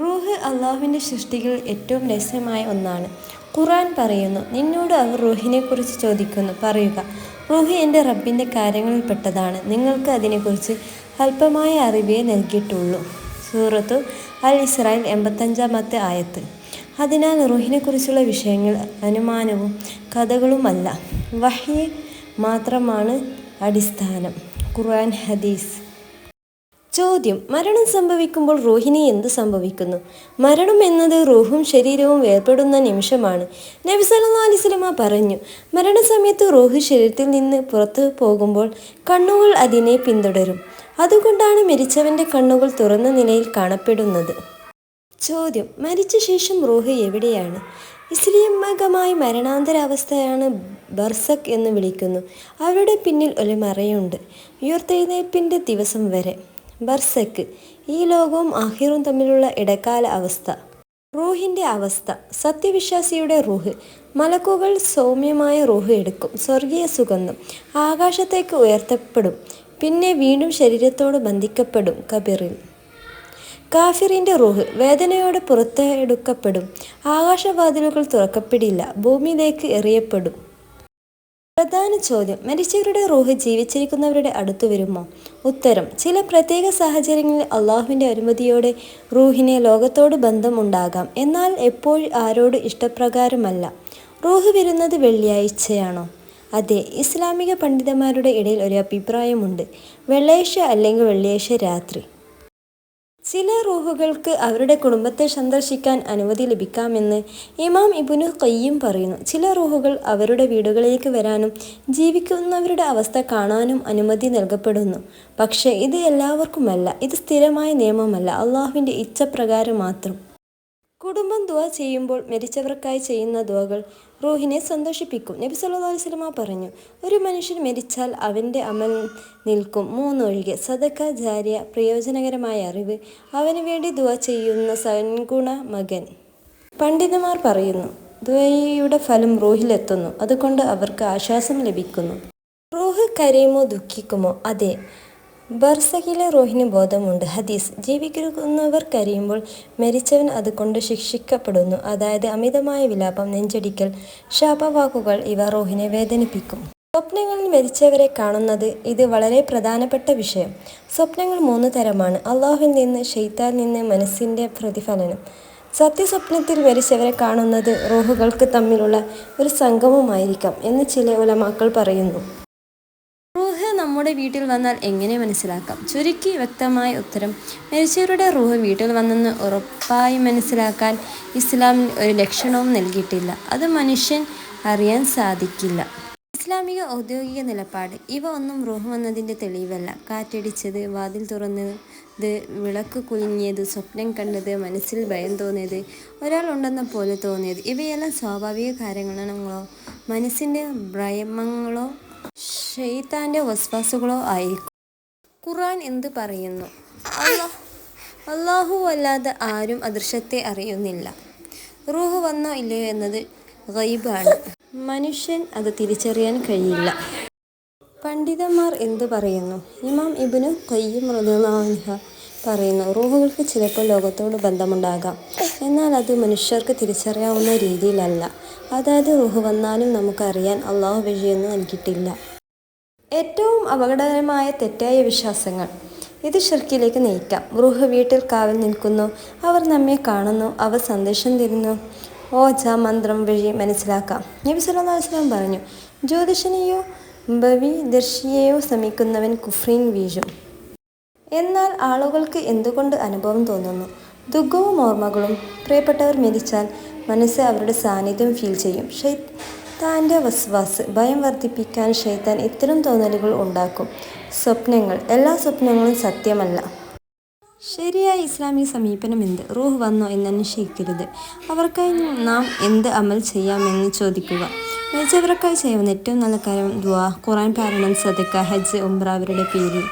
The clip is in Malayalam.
റൂഹ് അള്ളാഹുവിന്റെ സൃഷ്ടികളിൽ ഏറ്റവും രഹസ്യമായ ഒന്നാണ്. ഖുറാൻ പറയുന്നു നിന്നോട് അവർ റൂഹിനെക്കുറിച്ച് ചോദിക്കുന്നു. പറയുക റൂഹ് എന്റെ റബ്ബിന്റെ കാര്യങ്ങളിൽപ്പെട്ടതാണ്. നിങ്ങൾക്ക് അതിനെക്കുറിച്ച് അല്പമായ അറിവേ നൽകിയിട്ടുള്ളൂ. സൂറത്തു അൽ ഇസ്രായേൽ എൺപത്തഞ്ചാമത്തെ ആയത്ത്. അതിനാൽ റൂഹിനെക്കുറിച്ചുള്ള വിഷയങ്ങൾ അനുമാനവും കഥകളുമല്ല. വഹ്യ് മാത്രമാണ് അടിസ്ഥാനം. ഖുർആൻ ഹദീസ്. ചോദ്യം. മരണം സംഭവിക്കുമ്പോൾ റൂഹിന് എന്ത് സംഭവിക്കുന്നു? മരണം എന്നത് റൂഹും ശരീരവും വേർപെടുന്ന നിമിഷമാണ്. നബി സല്ലല്ലാഹു അലൈഹി വസല്ലമ പറഞ്ഞു മരണസമയത്ത് റൂഹ് ശരീരത്തിൽ നിന്ന് പുറത്തു പോകുമ്പോൾ കണ്ണുകൾ അതിനെ പിന്തുടരും. അതുകൊണ്ടാണ് മരിച്ചവന്റെ കണ്ണുകൾ തുറന്ന നിലയിൽ കാണപ്പെടുന്നത്. ചോദ്യം മരിച്ച ശേഷം റൂഹ് എവിടെയാണ്? ഇസ്ലിമകമായ മരണാന്തരാവസ്ഥയാണ് ബർസക് എന്ന് വിളിക്കുന്നു. അവരുടെ പിന്നിൽ ഒരു മറയുണ്ട്. ഉയർത്തെഴുന്നേൽപ്പിന്റെ ദിവസം വരെ. ബർസക്ക്. ഈ ലോകവും ആഹിറും തമ്മിലുള്ള ഇടക്കാല അവസ്ഥ. റൂഹിന്റെ അവസ്ഥ. സത്യവിശ്വാസിയുടെ റൂഹ്. മലക്കുകൾ സൗമ്യമായ റൂഹ് എടുക്കും. സ്വർഗീയ സുഗന്ധം. ആകാശത്തേക്ക് ഉയർത്തപ്പെടും. പിന്നെ വീണ്ടും ശരീരത്തോട് ബന്ധിക്കപ്പെടും കബിറിൽ. കാഫിറിന്റെ റൂഹ്. വേദനയോടെ പുറത്തെടുക്കപ്പെടും. ആകാശവാതിലുകൾ തുറക്കപ്പെടില്ല. ഭൂമിയിലേക്ക് എറിയപ്പെടും. പ്രധാന ചോദ്യം. മരിച്ചവരുടെ റൂഹ് ജീവിച്ചിരിക്കുന്നവരുടെ അടുത്തു വരുമോ? ഉത്തരം ചില പ്രത്യേക സാഹചര്യങ്ങളിൽ അള്ളാഹുവിന്റെ അനുമതിയോടെ റൂഹിനെ ലോകത്തോട് ബന്ധമുണ്ടാകാം. എന്നാൽ എപ്പോഴും ആരോട് ഇഷ്ടപ്രകാരമല്ല. റൂഹ് വരുന്നത് വെള്ളിയാഴ്ചയാണോ? അതെ ഇസ്ലാമിക പണ്ഡിതന്മാരുടെ ഇടയിൽ ഒരു അഭിപ്രായമുണ്ട്. വെള്ളിയാഴ്ച അല്ലെങ്കിൽ വെള്ളിയാഴ്ച രാത്രി. ചില റൂഹുകൾക്ക് അവരുടെ കുടുംബത്തെ സന്ദർശിക്കാൻ അനുമതി ലഭിക്കാമെന്ന് ഇമാം ഇബുനു കയ്യും പറയുന്നു. ചില റൂഹുകൾ അവരുടെ വീടുകളിലേക്ക് വരാനും ജീവിക്കുന്നവരുടെ അവസ്ഥ കാണാനും അനുമതി നൽകപ്പെടുന്നു. പക്ഷേ ഇത് എല്ലാവർക്കുമല്ല. ഇത് സ്ഥിരമായ നിയമമല്ല. അള്ളാഹുവിന്റെ ഇച്ഛപ്രകാരം മാത്രം. കുടുംബം ദുവ ചെയ്യുമ്പോൾ മരിച്ചവർക്കായി ചെയ്യുന്ന ദുവകൾ റൂഹിനെ സന്തോഷിപ്പിക്കും. നബി സല്ലല്ലാഹു അലൈഹി വസല്ലമ പറഞ്ഞു ഒരു മനുഷ്യൻ മരിച്ചാൽ അവന്റെ അമൽ നിൽക്കും. മൂന്നൊഴികെ സദക്ക ജാരിയ പ്രയോജനകരമായ അറിവ്. അവന് വേണ്ടി ദുവ ചെയ്യുന്ന സൻഗുണ മകൻ. പണ്ഡിതന്മാർ പറയുന്നു ദുവയുടെ ഫലം റൂഹിലെത്തുന്നു. അതുകൊണ്ട് അവർക്ക് ആശ്വാസം ലഭിക്കുന്നു. റൂഹ് കരയുമോ ദുഃഖിക്കുമോ? അതെ. ബർസഖിലെ റോഹിന് ബോധമുണ്ട്. ഹദീസ് ജീവിക്കുന്നവർ കരയുമ്പോൾ മരിച്ചവൻ അതുകൊണ്ട് ശിക്ഷിക്കപ്പെടുന്നു. അതായത് അമിതമായ വിലാപം നെഞ്ചടിക്കൽ ശാപവാക്കുകൾ ഇവ റോഹിനെ വേദനിപ്പിക്കും. സ്വപ്നങ്ങളിൽ മരിച്ചവരെ കാണുന്നത് ഇത് വളരെ പ്രധാനപ്പെട്ട വിഷയം. സ്വപ്നങ്ങൾ മൂന്ന് തരമാണ്. അള്ളാഹുവിൽ നിന്ന് ഷെയ്ത്താൽ നിന്ന് മനസ്സിന്റെ പ്രതിഫലനം. സത്യസ്വപ്നത്തിൽ മരിച്ചവരെ കാണുന്നത് റോഹുകൾക്ക് തമ്മിലുള്ള ഒരു സംഗമമായിരിക്കാം എന്ന് ചില ഉലമാക്കൾ പറയുന്നു. നമ്മുടെ വീട്ടിൽ വന്നാൽ എങ്ങനെ മനസ്സിലാക്കാം? ചുരുക്കി വ്യക്തമായ ഉത്തരം മരിച്ചവരുടെ റൂഹ് വീട്ടിൽ വന്നെന്ന് ഉറപ്പായി മനസ്സിലാക്കാൻ ഇസ്ലാമിൽ ഒരു ലക്ഷണവും നൽകിയിട്ടില്ല. അത് മനുഷ്യൻ അറിയാൻ സാധിക്കില്ല. ഇസ്ലാമിക ഔദ്യോഗിക നിലപാട്. ഇവ ഒന്നും റൂഹ് വന്നതിന്റെ തെളിവല്ല. കാറ്റടിച്ചത് വാതിൽ തുറന്നത് വിളക്ക് കുലുങ്ങിയത് സ്വപ്നം കണ്ടത് മനസ്സിൽ ഭയം തോന്നിയത് ഒരാൾ ഉണ്ടെന്ന പോലെ തോന്നിയത്. ഇവയെല്ലാം സ്വാഭാവിക കാര്യങ്ങളോ മനസ്സിന്റെ ഭ്രമങ്ങളോ ഷെയ്ത്താന്റെ വസ്വാസുകളോ ആയിരിക്കും. ഖുറാൻ എന്ത് പറയുന്നു? അള്ളാഹ് അള്ളാഹു അല്ലാതെ ആരും അദൃശ്യത്തെ അറിയുന്നില്ല. റൂഹ് വന്നോ ഇല്ലയോ എന്നത് ഗൈബാണ്. മനുഷ്യൻ അത് തിരിച്ചറിയാൻ കഴിയില്ല. പണ്ഡിതന്മാർ എന്തു പറയുന്നു? ഇമാം ഇബിന് കയ്യും റളിയല്ലാഹു പറയുന്നു റൂഹുകൾക്ക് ചിലപ്പോൾ ലോകത്തോട് ബന്ധമുണ്ടാകാം. എന്നാൽ അത് മനുഷ്യർക്ക് തിരിച്ചറിയാവുന്ന രീതിയിലല്ല. അതായത് റൂഹ് വന്നാലും നമുക്കറിയാൻ അള്ളാഹു വഴിയൊന്നും നൽകിയിട്ടില്ല. ഏറ്റവും അപകടകരമായ തെറ്റായ വിശ്വാസങ്ങൾ. ഇത് ഷിർക്കിലേക്ക് നയിക്കാം റൂഹ് വീട്ടിൽ കാവൽ നിൽക്കുന്നു. അവർ നമ്മെ കാണുന്നു. അവർ സന്ദേശം തരുന്നു. ഓജ മന്ത്രം വഴി മനസ്സിലാക്കാം. നബി സല്ലല്ലാഹു അലൈഹി വസല്ലം പറഞ്ഞു ജ്യോതിഷനെയോ ഭവി ദർശിയെയോ ശ്രമിക്കുന്നവൻ കുഫ്രീൻ വീഴും. എന്നാൽ ആളുകൾക്ക് എന്തുകൊണ്ട് അനുഭവം തോന്നുന്നു? ദുഃഖവും ഓർമ്മകളും. പ്രിയപ്പെട്ടവർ മരിച്ചാൽ മനസ്സ് അവരുടെ സാന്നിധ്യം ഫീൽ ചെയ്യും. ഷെയ്ത്താന്റെ വസ്വാസ് ഭയം വർദ്ധിപ്പിക്കാൻ ഷെയ്ത്താൻ ഇത്തരം തോന്നലുകൾ ഉണ്ടാക്കും. സ്വപ്നങ്ങൾ എല്ലാ സ്വപ്നങ്ങളും സത്യമല്ല. ശരിയായ ഇസ്ലാമിക സമീപനം എന്ത് റൂഹ് വന്നോ എന്ന് അന്വേഷിക്കരുത്. അവർക്കായി നാം എന്ത് അമൽ ചെയ്യാമെന്ന് ചോദിക്കുക. മരിച്ചവർക്കായി ചെയ്യുന്ന ഏറ്റവും നല്ല കാര്യം ദുആ ഖുറാൻ പാരായണം സദക്ക ഹജ്ജ് ഉംറ അവരുടെ പേരിൽ.